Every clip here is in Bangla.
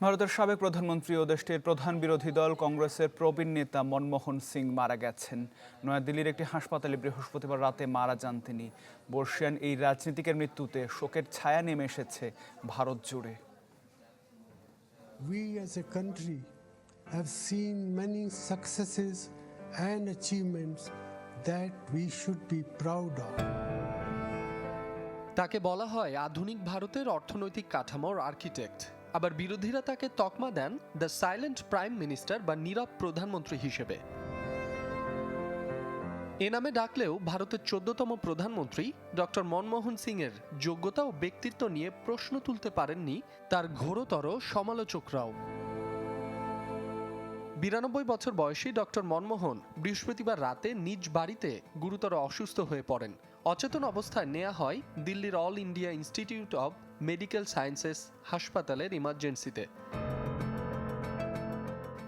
ভারতের সাবেক প্রধানমন্ত্রী ও দেশটির প্রধান বিরোধী দল কংগ্রেসের প্রবীণ নেতা মনমোহন সিং মারা গেছেন। নয়াদিল্লির একটি হাসপাতালে বৃহস্পতিবার রাতে মারা যান তিনি। বর্ষিয়ান এই রাজনীতিকের মৃত্যুতে শোকের ছায়া নেমে এসেছে ভারত জুড়ে। We as a country have seen many successes and achievements that we should be proud of. তাকে বলা হয় আধুনিক ভারতের অর্থনৈতিক কাঠামোর আর্কিটেক্ট। আবার বিরোধীরা তাকে তকমা দেন দ্য সাইলেন্ট প্রাইম মিনিস্টার বা নীরব প্রধানমন্ত্রী হিসেবে। এ নামে ডাকলেও ভারতের চোদ্দতম প্রধানমন্ত্রী ডক্টর মনমোহন সিংয়ের যোগ্যতা ও ব্যক্তিত্ব নিয়ে প্রশ্ন তুলতে পারেননি তার ঘোরতর সমালোচকরাও। বিরানব্বই বছর বয়সী ডক্টর মনমোহন বৃহস্পতিবার রাতে নিজ বাড়িতে গুরুতর অসুস্থ হয়ে পড়েন। অচেতন অবস্থায় নেওয়া হয় দিল্লির All India Institute of Medical Sciences হাসপাতালের ইমার্জেন্সিতে।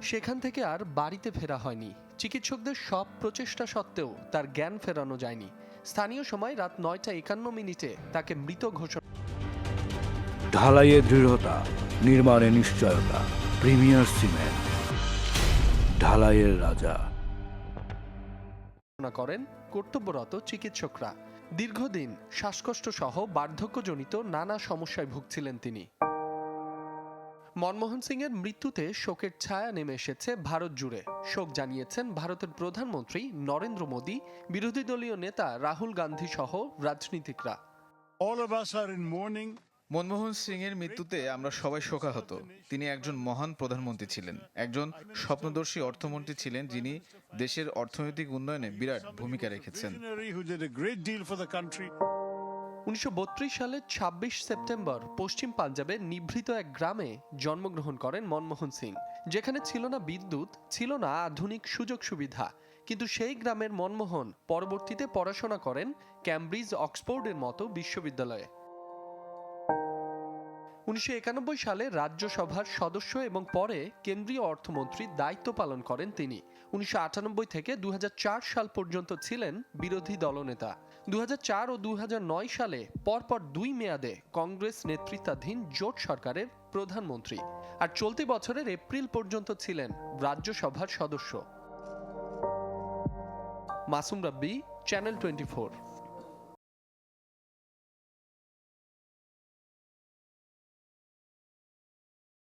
সেখান থেকে আর বাড়িতে ফেরা হয়নি। চিকিৎসকদের সব প্রচেষ্টা সত্ত্বেও তার জ্ঞান ফেরানো যায়নি। স্থানীয় সময় রাত নয়টা একান্ন মিনিটে তাকে মৃত ঘোষণা ঢালাইয়ে দৃঢ়তা, নির্মাণে নিশ্চয়তা, প্রিমিয়ার সিমেন্ট। ঢালাইয়ের রাজা। করেন কর্তব্যরত চিকিৎসকরা। দীর্ঘদিন শ্বাসকষ্ট সহ বার্ধক্যজনিত নানা সমস্যায় ভুগছিলেন তিনি। মনমোহন সিং এর মৃত্যুতে শোকের ছায়া নেমে এসেছে ভারত জুড়ে। শোক জানিয়েছেন ভারতের প্রধানমন্ত্রী নরেন্দ্র মোদী বিরোধী দলীয় নেতা রাহুল গান্ধী সহ রাজনীতিকরা। All of us are in mourning. Manmohan Singh এর মৃত্যুতে আমরা সবাই শোকাহত। তিনি একজন মহান প্রধানমন্ত্রী ছিলেন। একজন স্বপ্নদর্শী অর্থমন্ত্রী ছিলেন যিনি দেশের অর্থনৈতিক উন্নয়নে বিরাট ভূমিকা রেখেছেন. উনিশশো সালের ২৬ সেপ্টেম্বর পশ্চিম পাঞ্জাবের নিভৃত এক গ্রামে জন্মগ্রহণ করেন মনমোহন সিং। যেখানে ছিল না বিদ্যুৎ ছিল না আধুনিক সুযোগ সুবিধা। কিন্তু সেই গ্রামের মনমোহন পরবর্তীতে পড়াশোনা করেন ক্যামব্রিজ অক্সফোর্ডের মতো বিশ্ববিদ্যালয়ে। উনিশশো একানব্বই সালে রাজ্যসভার সদস্য এবং পরে কেন্দ্রীয় অর্থমন্ত্রীর দায়িত্ব পালন করেন তিনি। উনিশশো আটানব্বই থেকে দু হাজার চার সাল পর্যন্ত ছিলেন বিরোধী দলনেতা। দু হাজার চার ও দু হাজার নয় সালে পরপর দুই মেয়াদে কংগ্রেস নেতৃত্বাধীন জোট সরকারের প্রধানমন্ত্রী। আর চলতি বছরের এপ্রিল পর্যন্ত ছিলেন রাজ্যসভার সদস্য। মাসুম রাব্বি, চ্যানেল টোয়েন্টি